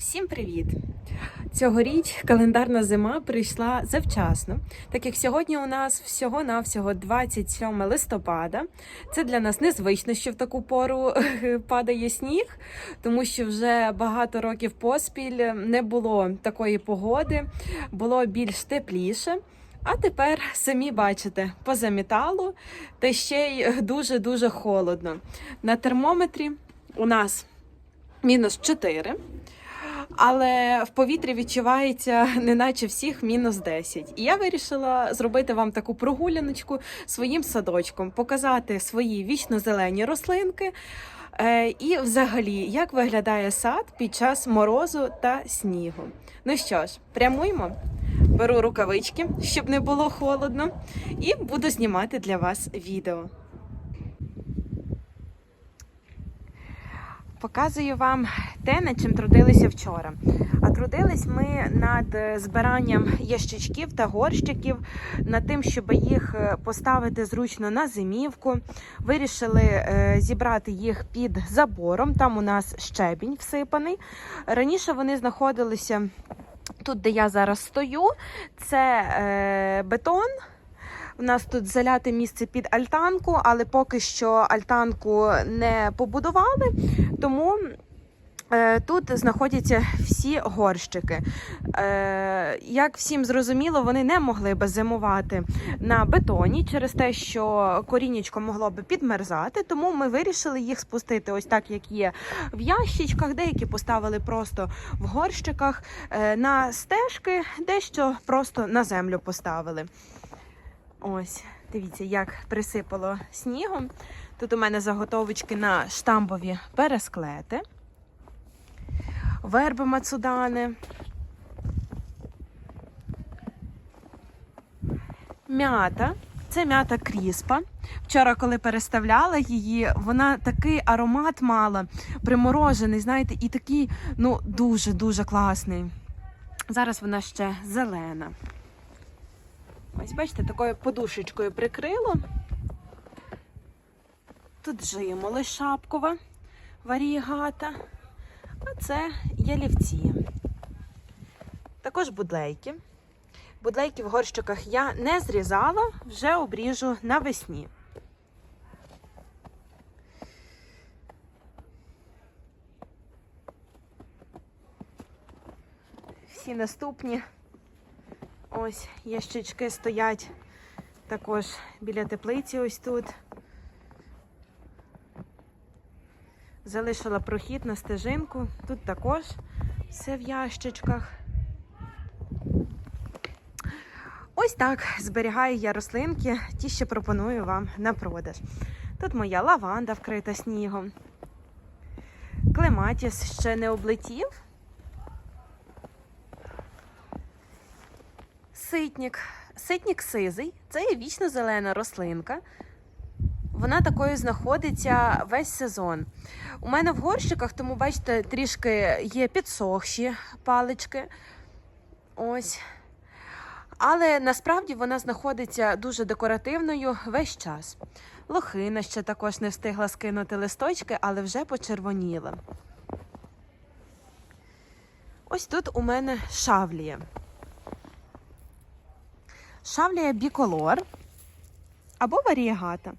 Всім привіт! Цьогоріч календарна зима прийшла завчасно, так як сьогодні у нас всього-навсього 27 листопада. Це для нас незвично, що в таку пору падає сніг, тому що вже багато років поспіль не було такої погоди, було більш тепліше. А тепер самі бачите, позамітало, та ще й дуже-дуже холодно. На термометрі у нас мінус 4. Але в повітрі відчувається неначе всіх мінус 10. І я вирішила зробити вам таку прогуляночку своїм садочком, показати свої вічно-зелені рослинки. е, І, взагалі, як виглядає сад під час морозу та снігу. Ну що ж, прямуємо. Беру рукавички, щоб не було холодно, і буду знімати для вас відео. Показую вам те, над чим трудилися вчора. А трудились ми над е, збиранням ящичків та горщиків, над тим, щоб їх е, поставити зручно на зимівку. Вирішили е, зібрати їх під забором. Там у нас щебінь всипаний. Раніше вони знаходилися тут, де я зараз стою. Це бетон. У нас тут заляте місце під альтанку, але поки що альтанку не побудували, тому е, тут знаходяться всі горщики. Е, як всім зрозуміло, вони не могли би зимувати на бетоні через те, що корінечко могло би підмерзати, тому ми вирішили їх спустити ось так, як є в ящичках, деякі поставили просто в горщиках е, на стежки, дещо просто на землю поставили. Ось, дивіться, як присипало снігом. Тут у мене заготовочки на штамбові пересклети, верби мацудани, м'ята. Це м'ята кріспа. Вчора, коли переставляла її, вона такий аромат мала, приморожений, знаєте, і такий, ну, дуже-дуже класний. Зараз вона ще зелена. Ось, бачите, такою подушечкою прикрило. Тут жимоли шапкова, варігата, а це ялівці. Також будлейки. Будлейки в горщиках я не зрізала, вже обріжу навесні. Всі наступні Ось ящички стоять також біля теплиці ось тут. Залишила прохід на стежинку. Тут також все в ящичках. Ось так зберігаю я рослинки, ті, що пропоную вам на продаж. Тут моя лаванда вкрита снігом. Клематіс ще не облетів. Ситнік. Ситнік сизий це є вічно зелена рослинка. Вона такою знаходиться весь сезон. У мене в горщиках, тому, бачите, трішки є підсохші палички. Ось. Але насправді вона знаходиться дуже декоративною весь час. Лохина ще також не встигла скинути листочки, але вже почервоніла. Ось тут у мене шавлія. Шавлія біколор або варієгата.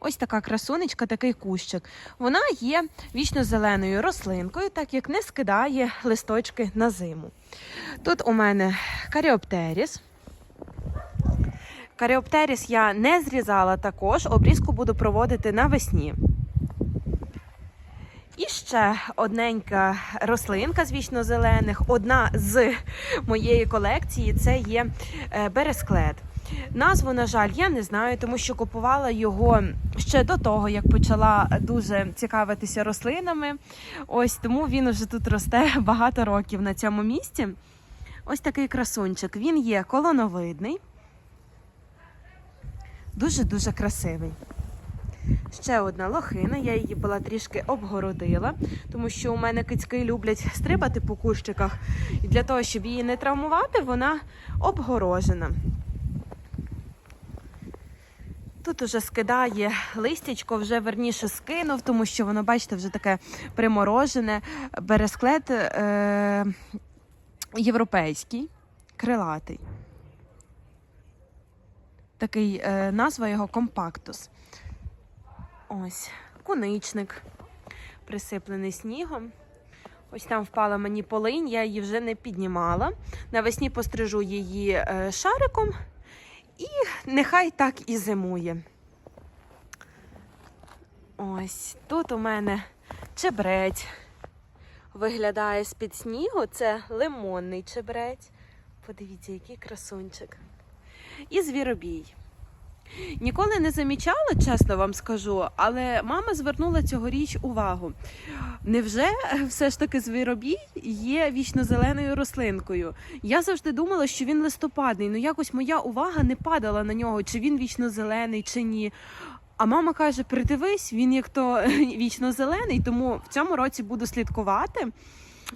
Ось така красунечка, такий кущик. Вона є вічно зеленою рослинкою, так як не скидає листочки на зиму. Тут у мене каріоптеріс. Каріоптеріс я не зрізала також, обрізку буду проводити навесні. І ще одненька рослинка з вічно-зелених, одна з моєї колекції це є е, бересклет. Назву, на жаль, я не знаю, тому що купувала його ще до того, як почала дуже цікавитися рослинами. Ось тому він уже тут росте багато років на цьому місці. Ось такий красунчик. Він є колоновидний, дуже-дуже красивий. Ще одна лохина, я її була трішки обгородила, тому що у мене кицьки люблять стрибати по кущиках. І для того, щоб її не травмувати, вона обгорожена. Тут уже скидає листячко, вже верніше скинув, тому що воно, бачите, вже таке приморожене. Бересклет е- європейський, крилатий. Такий е- назва його компактус. Ось, куничник, присиплений снігом. Ось там впала мені полинь, я її вже не піднімала. Навесні пострижу її е, шариком і нехай так і зимує. Ось тут у мене чебрець виглядає з-під снігу. Це лимонний чебрець. Подивіться, який красунчик. І звіробій. Ніколи не замічала, чесно вам скажу, але мама звернула цьогоріч увагу. Невже все ж таки звіробій є вічно-зеленою рослинкою? Я завжди думала, що він листопадний, але якось моя увага не падала на нього, чи він вічно-зелений, чи ні. А мама каже: придивись, він як то вічно-зелений, тому в цьому році буду слідкувати.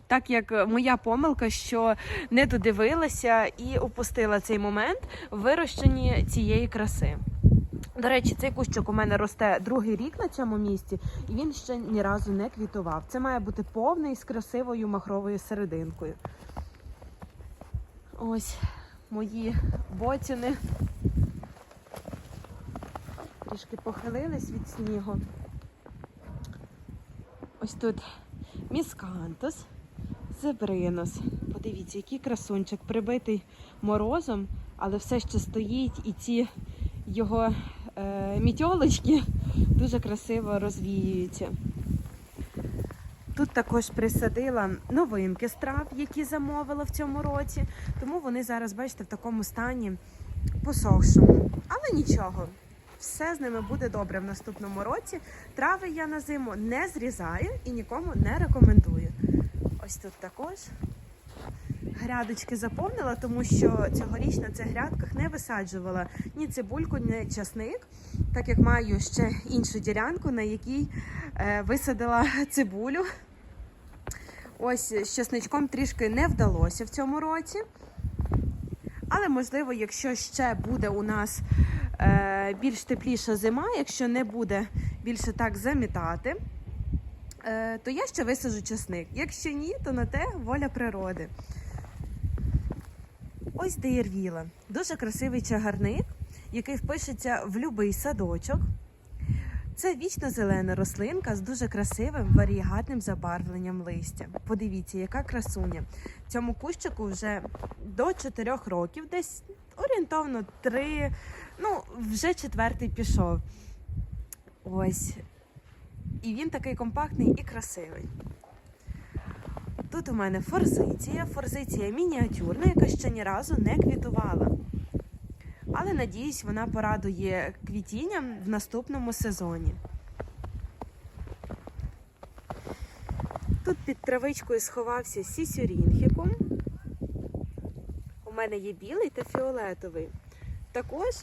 Так як моя помилка, що не додивилася і упустила цей момент в вирощенні цієї краси. До речі, цей кущик у мене росте другий рік на цьому місці, і він ще ні разу не квітував. Це має бути повний з красивою махровою серединкою. Ось мої боціни трішки похилились від снігу. Ось тут міскантус, зебринос. Подивіться, який красунчик, прибитий морозом, але все ще стоїть, і ці його е, мітьолочки дуже красиво розвіюються. Тут також присадила новинки з трав, які замовила в цьому році, тому вони зараз, бачите, в такому стані посохшому. Але нічого, все з ними буде добре в наступному році. Трави я на зиму не зрізаю і нікому не рекомендую. Ось тут також грядочки заповнила, тому що цьогоріч на цих грядках не висаджувала ні цибульку, ні часник, так як маю ще іншу ділянку, на якій е, висадила цибулю. Ось з часничком трішки не вдалося в цьому році. Але, можливо, якщо ще буде у нас е, більш тепліша зима, якщо не буде більше так замітати, то я ще висаджу часник. Якщо ні, то на те воля природи. Ось Дейрвіла. Дуже красивий чагарник, який впишеться в будь-який садочок. Це вічно зелена рослинка з дуже красивим варієгатним забарвленням листя. Подивіться, яка красуня. Цьому кущику вже до 4 років, десь орієнтовно 3, ну, вже четвертий пішов. Ось. І він такий компактний і красивий. Тут у мене форзиція, форзиція мініатюрна, яка ще ні разу не квітувала. Але надіюсь, вона порадує квітінням в наступному сезоні. Тут під травичкою сховався сісюрінхікум. У мене є білий та фіолетовий. Також,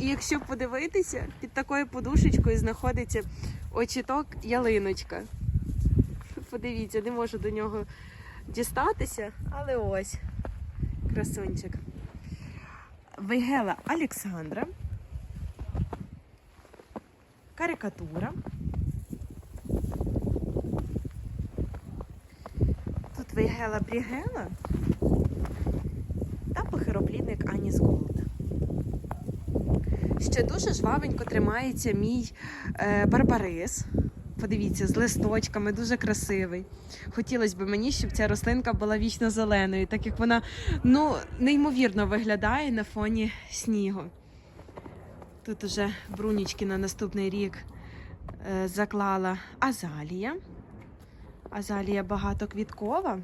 якщо подивитися, під такою подушечкою знаходиться очіток ялиночка. Подивіться, не можу до нього дістатися, але ось красунчик. Вейгела Олександра. Карикатура. Тут Вейгела Брігела та похироплідник Аніс Голд. Ще дуже жвавенько тримається мій е, барбарис. Подивіться, з листочками, дуже красивий. Хотілося б мені, щоб ця рослинка була вічно зеленою, так як вона ну, неймовірно виглядає на фоні снігу. Тут уже брунічки на наступний рік е, заклала азалія. Азалія багатоквіткова.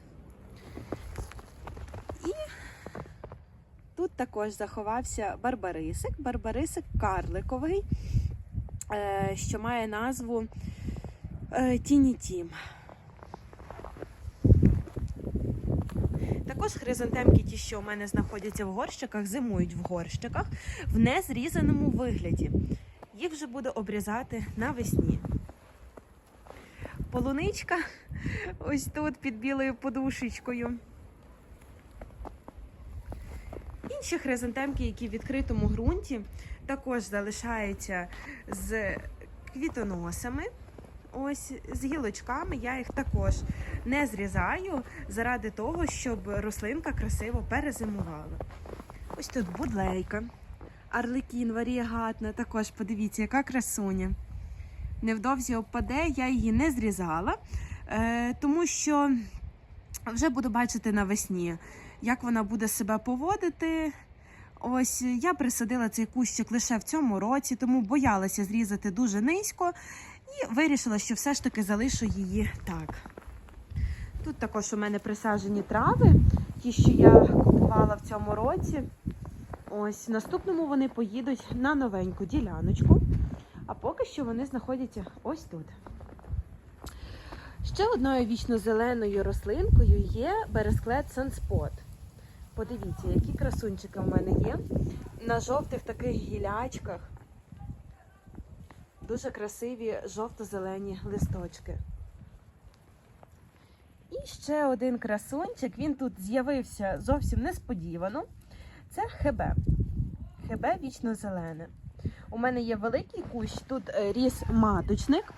Тут також заховався барбарисик, барбарисик карликовий, е, що має назву е, Тіні Тім. Також хризантемки, ті, що у мене знаходяться в горщиках, зимують в горщиках в незрізаному вигляді. Їх вже буду обрізати навесні. Полуничка ось тут під білою подушечкою. Ще хризантемки, які в відкритому ґрунті, також залишаються з квітоносами. Ось з гілочками я їх також не зрізаю заради того, щоб рослинка красиво перезимувала. Ось тут будлейка, арлекін варієгатна, також подивіться, яка красуня. Невдовзі опаде, я її не зрізала, е, тому що вже буду бачити навесні, як вона буде себе поводити. Ось я присадила цей кущик лише в цьому році, тому боялася зрізати дуже низько і вирішила, що все ж таки залишу її так. Тут також у мене присаджені трави, ті, що я купувала в цьому році. Ось в наступному вони поїдуть на новеньку діляночку, а поки що вони знаходяться ось тут. Ще одною вічно-зеленою рослинкою є бересклет Sunspot. Подивіться, які красунчики у мене є. На жовтих таких гілячках. Дуже красиві жовто-зелені листочки. І ще один красунчик, він тут з'явився зовсім несподівано. Це хебе. Хебе вічно-зелене. У мене є великий кущ, тут е, ріс маточник.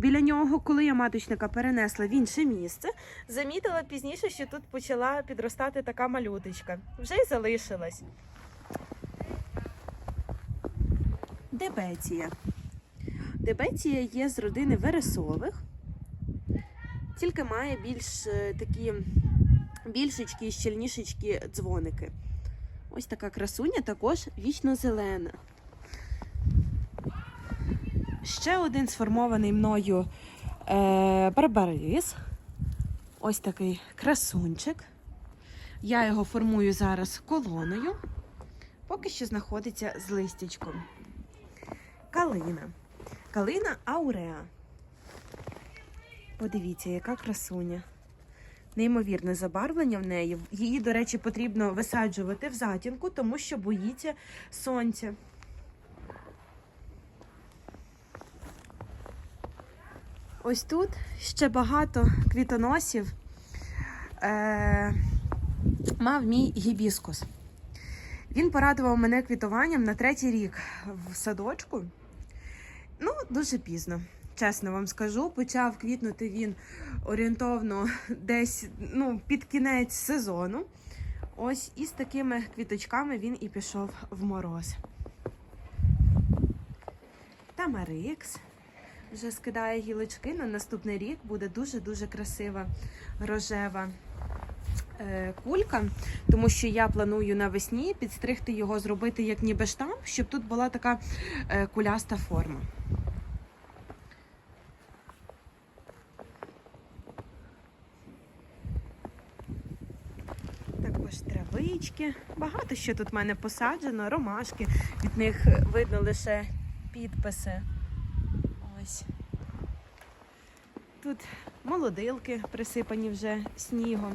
Біля нього, коли я маточника перенесла в інше місце, замітила пізніше, що тут почала підростати така малюточка. Вже й залишилась. Дебеція. Дебеція є з родини вересових, тільки має більш е, такі більшечки і щільнішечки дзвоники. Ось така красуня також вічно зелена. Ще один сформований мною е, барбарис. Ось такий красунчик. Я його формую зараз колоною. Поки що знаходиться з листячком. Калина. Калина Ауреа. Подивіться, яка красуня. Неймовірне забарвлення в неї. Її, до речі, потрібно висаджувати в затінку, тому що боїться сонця. Ось тут ще багато квітоносів е, мав мій гібіскус. Він порадував мене квітуванням на третій рік в садочку. Ну, дуже пізно, чесно вам скажу. Почав квітнути він орієнтовно десь ну, під кінець сезону. Ось із такими квіточками він і пішов в мороз. Тамарикс вже скидає гілочки. На наступний рік буде дуже-дуже красива рожева е, кулька, тому що я планую навесні підстригти його, зробити як ніби штамп, щоб тут була така е, куляста форма. Травички. Багато що тут в мене посаджено, ромашки. Від них видно лише підписи. Ось. Тут молодилки присипані вже снігом.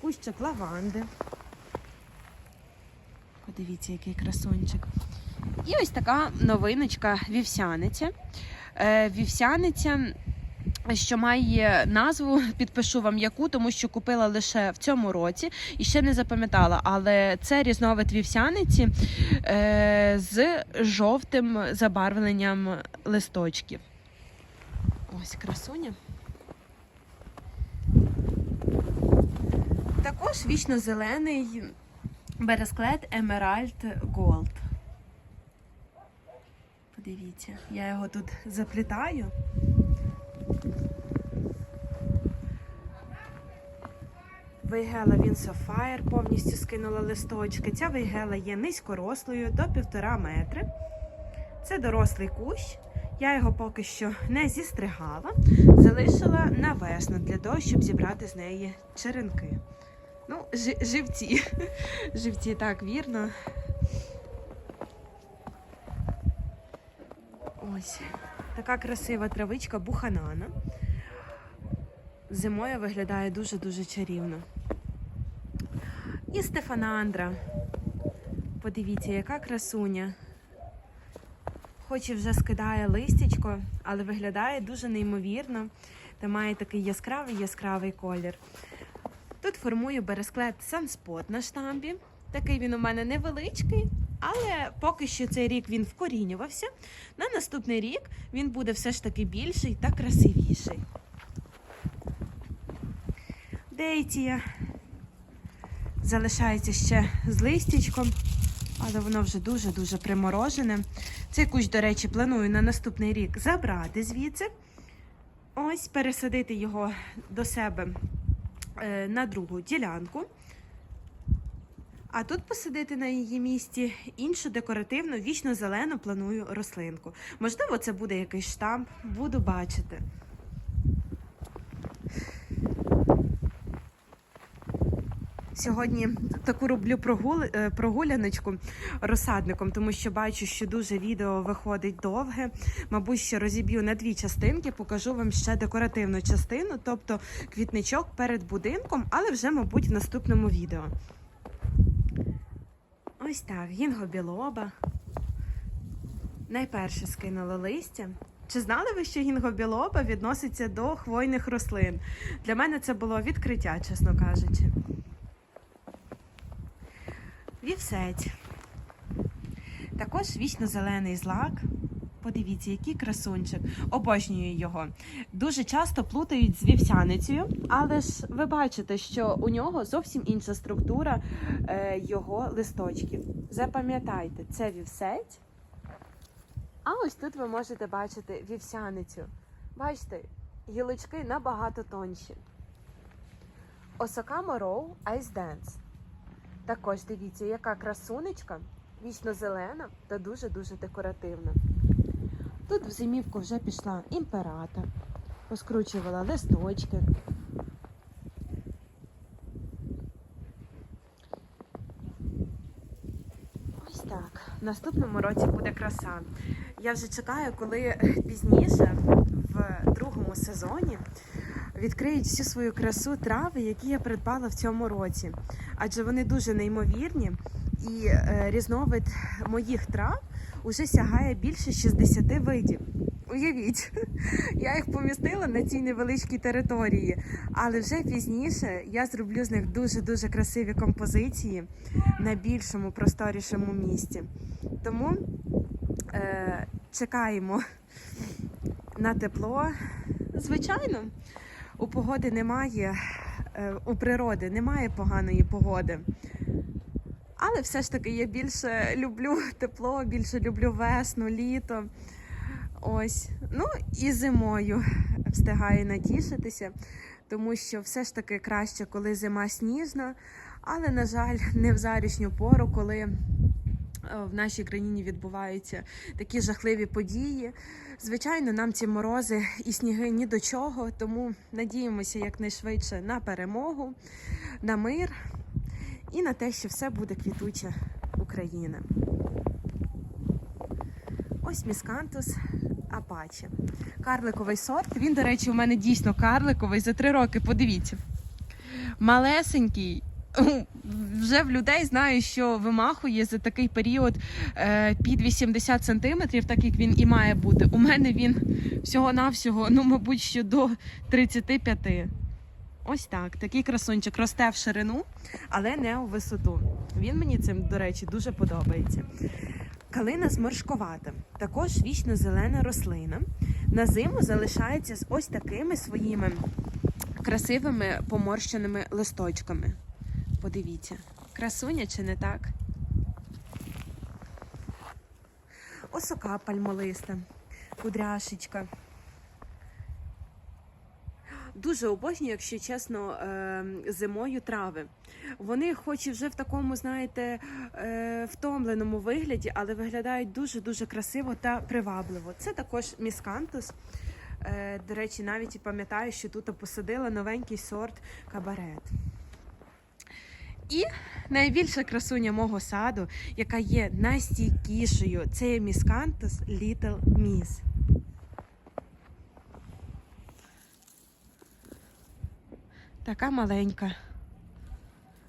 Кущик лаванди. Подивіться, який красунчик. І ось така новиночка вівсяниця. Е, вівсяниця, що має назву, підпишу вам яку, тому що купила лише в цьому році і ще не запам'ятала. Але це різновид вівсяниці е, з жовтим забарвленням листочків. Ось красуня. Також вічно зелений бересклет Emerald Gold. Подивіться, я його тут заплітаю. Вейгела він Sapphire повністю скинула листочки. Ця вейгела є низькорослою до півтора метри. Це дорослий кущ. Я його поки що не зістригала, залишила на весну для того, щоб зібрати з неї черенки. Ну, жи- живці. Живці, так, вірно. Ось така красива травичка буханана. Зимою виглядає дуже-дуже чарівно. І Стефанандра. Подивіться, яка красуня. Хоч і вже скидає листячко, але виглядає дуже неймовірно та має такий яскравий яскравий колір. Тут формую бересклет Sunspot на штамбі. Такий він у мене невеличкий, але поки що цей рік він вкорінювався. На наступний рік він буде все ж таки більший та красивіший. Дейтія залишається ще з листячком, але воно вже дуже-дуже приморожене. Цей кущ, до речі, планую на наступний рік забрати звідси. Ось пересадити його до себе на другу ділянку. А тут посадити на її місці іншу декоративну, вічно зелену планую рослинку. Можливо, це буде якийсь штамп, буду бачити. Сьогодні таку роблю е, прогуляночку розсадником, тому що бачу, що дуже відео виходить довге. Мабуть, що розіб'ю на дві частинки, покажу вам ще декоративну частину, тобто квітничок перед будинком, але вже, мабуть, в наступному відео. Ось так, гінго білоба. Найперше скинула листя. Чи знали ви, що гінго білоба відноситься до хвойних рослин? Для мене це було відкриття, чесно кажучи. Вівсець. Також вічно-зелений злак. Подивіться, який красунчик. Обожнюю його. Дуже часто плутають з вівсяницею, але ж ви бачите, що у нього зовсім інша структура е, його листочків. Запам'ятайте, це вівсець. А ось тут ви можете бачити вівсяницю. Бачите, гілочки набагато тонші. Осока Роу Ice Dance. Також дивіться, яка красунечка, вічно зелена та дуже-дуже декоративна. Тут в зимівку вже пішла імперата, поскручувала листочки. Ось так. В наступному році буде краса. Я вже чекаю, коли пізніше, в другому сезоні, відкриють всю свою красу трави, які я придбала в цьому році. Адже вони дуже неймовірні, і е, різновид моїх трав уже сягає більше 60 видів. Уявіть, я їх помістила на цій невеличкій території, але вже пізніше я зроблю з них дуже-дуже красиві композиції на більшому, просторішому місці. Тому е, чекаємо на тепло. Звичайно, у погоди немає, е, у природи немає поганої погоди. Але все ж таки я більше люблю тепло, більше люблю весну, літо. Ось. Ну і зимою встигаю натішитися, тому що все ж таки краще, коли зима сніжна, але, на жаль, не в зарішню пору, коли в нашій країні відбуваються такі жахливі події. Звичайно, нам ці морози і сніги ні до чого, тому надіємося якнайшвидше на перемогу, на мир і на те, що все буде квітуча Україна. Ось міскантус Апаче. Карликовий сорт. Він, до речі, у мене дійсно карликовий за три роки. Подивіться. Малесенький. Вже в людей знаю, що вимахує за такий період е, під 80 сантиметрів, так як він і має бути. У мене він всього-навсього, ну, мабуть, що до 35. Ось так. Такий красунчик росте в ширину, але не у висоту. Він мені цим, до речі, дуже подобається. Калина зморшковата, також вічно зелена рослина. На зиму залишається з ось такими своїми красивими поморщеними листочками. Подивіться, красуня чи не так? Осока пальмолиста, кудряшечка. Дуже обожнюю, якщо чесно, е, зимою трави. Вони, хоч і вже в такому, знаєте, е, втомленому вигляді, але виглядають дуже-дуже красиво та привабливо. Це також міскантус. Е, До речі, навіть і пам'ятаю, що тут посадила новенький сорт кабарет. І найбільша красуня мого саду, яка є найстійкішою, це є міскантус Little Miss. Така маленька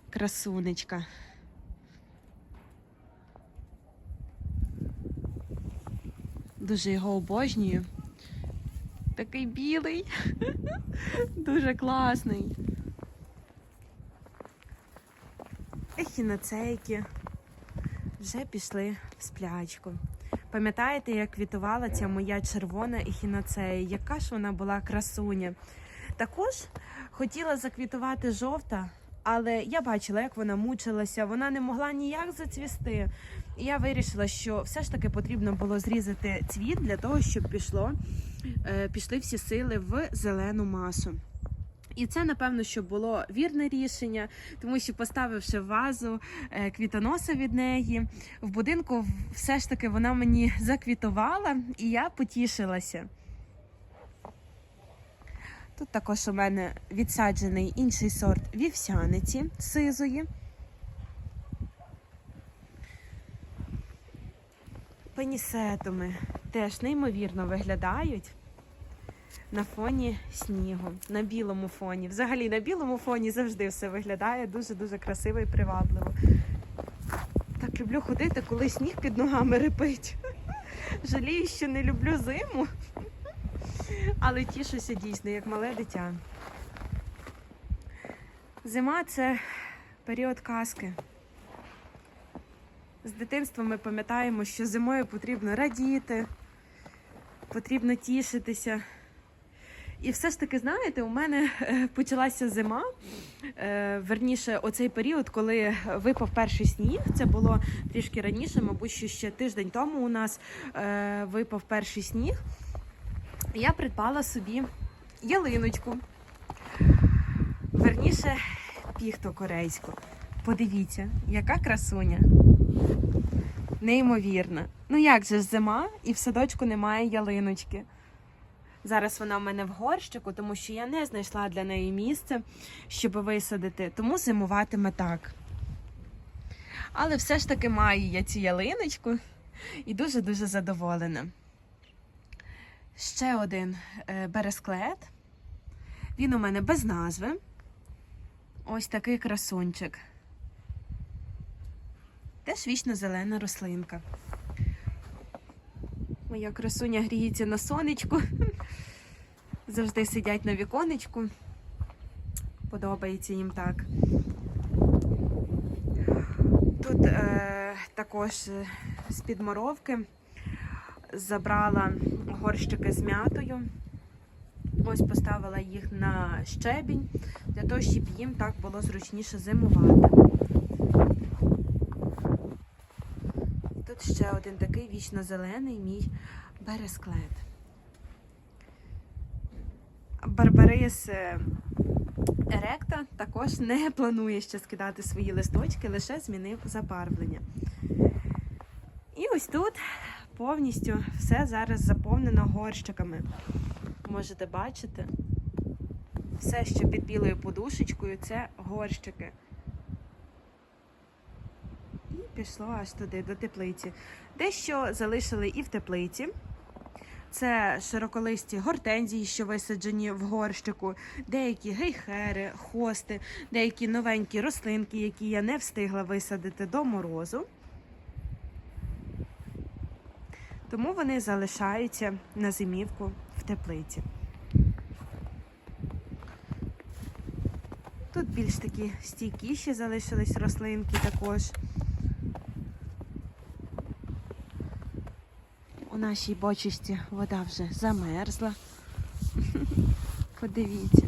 красунечка. Дуже його обожнюю. Такий білий, дуже класний. Ехіноцейки вже пішли в сплячку. Пам'ятаєте, як квітувала ця моя червона ехіноцея? Яка ж вона була красуня? Також хотіла заквітувати жовта, але я бачила, як вона мучилася, вона не могла ніяк зацвісти. І я вирішила, що все ж таки потрібно було зрізати цвіт для того, щоб пішло, е, пішли всі сили в зелену масу. І це, напевно, що було вірне рішення, тому що поставивши вазу е, квітоноса від неї, в будинку все ж таки вона мені заквітувала, і я потішилася. Тут також у мене відсаджений інший сорт вівсяниці сизої. Пенісетуми теж неймовірно виглядають на фоні снігу, на білому фоні. Взагалі на білому фоні завжди все виглядає дуже-дуже красиво і привабливо. Так люблю ходити, коли сніг під ногами рипить. Жалію, що не люблю зиму, але тішуся дійсно, як мале дитя. Зима це період казки. З дитинства ми пам'ятаємо, що зимою потрібно радіти, потрібно тішитися. І все ж таки, знаєте, у мене е, почалася зима. Е, Верніше, оцей період, коли випав перший сніг, це було трішки раніше, мабуть, що ще тиждень тому у нас е, випав перший сніг. Я придбала собі ялиночку. Верніше, піхту корейську. Подивіться, яка красуня. Неймовірна. Ну як же ж зима, і в садочку немає ялиночки. Зараз вона в мене в горщику, тому що я не знайшла для неї місце, щоб висадити, тому зимуватиме так. Але все ж таки маю я цю ялиночку і дуже-дуже задоволена. Ще один е, бересклет. Він у мене без назви. Ось такий красунчик. Теж вічно зелена рослинка. Моя красуня гріється на сонечку. Завжди сидять на віконечку. Подобається їм так. Тут е, також з підморовки забрала горщики з м'ятою. Ось поставила їх на щебінь, для того, щоб їм так було зручніше зимувати. Тут ще один такий вічно-зелений мій бересклет. Барбарис е, Еректа також не планує ще скидати свої листочки, лише змінив забарвлення. І ось тут повністю все зараз заповнено горщиками. Можете бачити, все, що під білою подушечкою, це горщики. Пішло аж туди, до теплиці. Дещо залишили і в теплиці. Це широколисті гортензії, що висаджені в горщику, деякі гейхери, хости, деякі новенькі рослинки, які я не встигла висадити до морозу. Тому вони залишаються на зимівку в теплиці. Тут більш такі стійкіші залишились рослинки також. Нашій бочості вода вже замерзла. Подивіться.